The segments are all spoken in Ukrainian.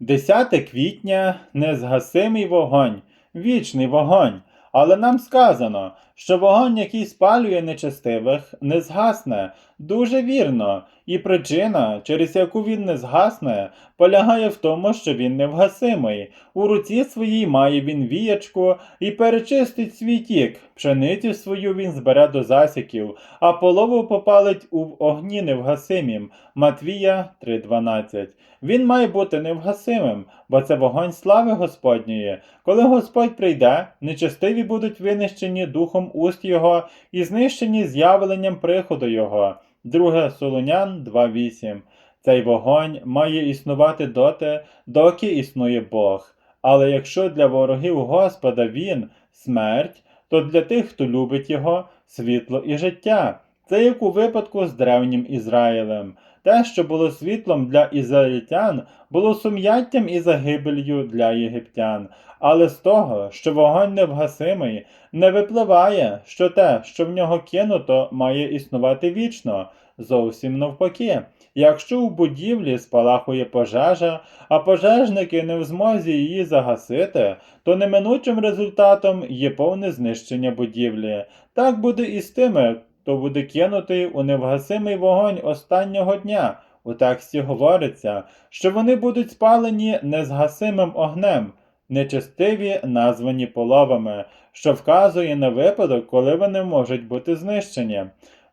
10 квітня незгасимий вогонь, вічний вогонь. Але нам сказано, що вогонь, який спалює нечестивих, не згасне. Дуже вірно. І причина, через яку він не згасне, полягає в тому, що він невгасимий. У руці своїй має він віячку і перечистить свій тік. Пшеницю свою він збере до засіків, а полову попалить у огні невгасимім. Матвія 3.12. Він має бути невгасимим, бо це вогонь слави Господньої. Коли Господь прийде, нечестиві будуть винищені духом уст Його і знищені з'явленням приходу Його. 2 Солонян 2.8. Цей вогонь має існувати доти, доки існує Бог. Але якщо для ворогів Господа він смерть, то для тих, хто любить його, світло і життя. Це як у випадку з древнім Ізраїлем. Те, що було світлом для ізраїльтян, було сум'яттям і загибелью для єгиптян. Але з того, що вогонь невгасимий, не випливає, що те, що в нього кинуто, має існувати вічно. Зовсім навпаки. Якщо у будівлі спалахує пожежа, а пожежники не в змозі її загасити, то неминучим результатом є повне знищення будівлі. Так буде і з тими, хто буде кинутий у невгасимий вогонь останнього дня. У тексті говориться, що вони будуть спалені незгасимим огнем, нечестиві названі половами, що вказує на випадок, коли вони можуть бути знищені.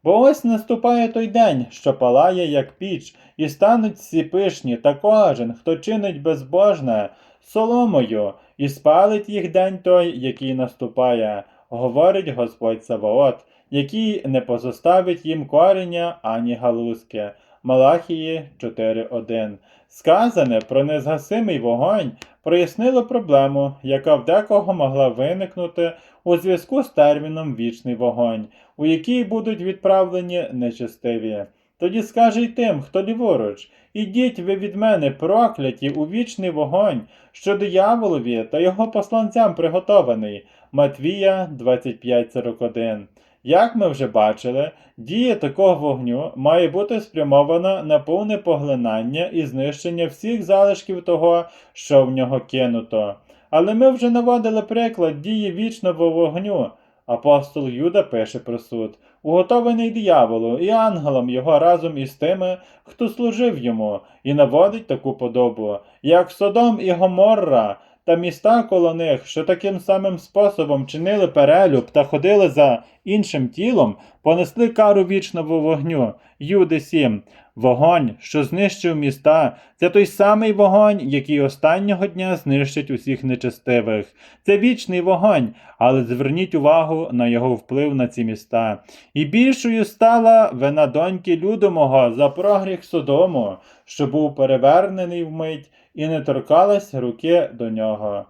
Бо ось наступає той день, що палає, як піч, і стануть всі пишні, та кожен, хто чинить безбожне, соломою, і спалить їх день той, який наступає, говорить Господь Саваот, який не позоставить їм корення ані галузки. Малахії 4.1. Сказане про незгасимий вогонь прояснило проблему, яка в декого могла виникнути у зв'язку з терміном вічний вогонь, у який будуть відправлені нечестиві. Тоді скаже й тим, хто ліворуч, ідіть ви від мене, прокляті у вічний вогонь, що дияволові та його посланцям приготований. Матвія 25.41. Як ми вже бачили, дія такого вогню має бути спрямована на повне поглинання і знищення всіх залишків того, що в нього кинуто. Але ми вже наводили приклад дії вічного вогню. Апостол Юда пише про суд, уготований дияволу і ангелам його разом із тими, хто служив йому, і наводить таку подобу, як Содом і Гоморра, та міста коло них, що таким самим способом чинили перелюб та ходили за іншим тілом, понесли кару вічного вогню. Юди 7. Вогонь, що знищив міста, це той самий вогонь, який останнього дня знищить усіх нечестивих. Це вічний вогонь, але зверніть увагу на його вплив на ці міста. І більшою стала вина доньки Людомого за прогріх Содому, що був перевернений вмить, і не торкалась руки до нього.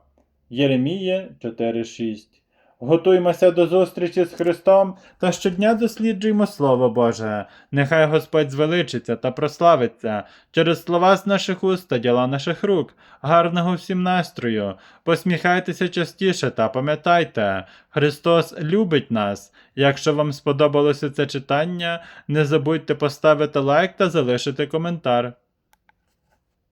Єремія 4.6 Готуймося до зустрічі з Христом та щодня досліджуємо Слово Боже. Нехай Господь звеличиться та прославиться через слова з наших уст та діла наших рук. Гарного всім настрою. Посміхайтеся частіше та пам'ятайте, Христос любить нас. Якщо вам сподобалося це читання, не забудьте поставити лайк та залишити коментар.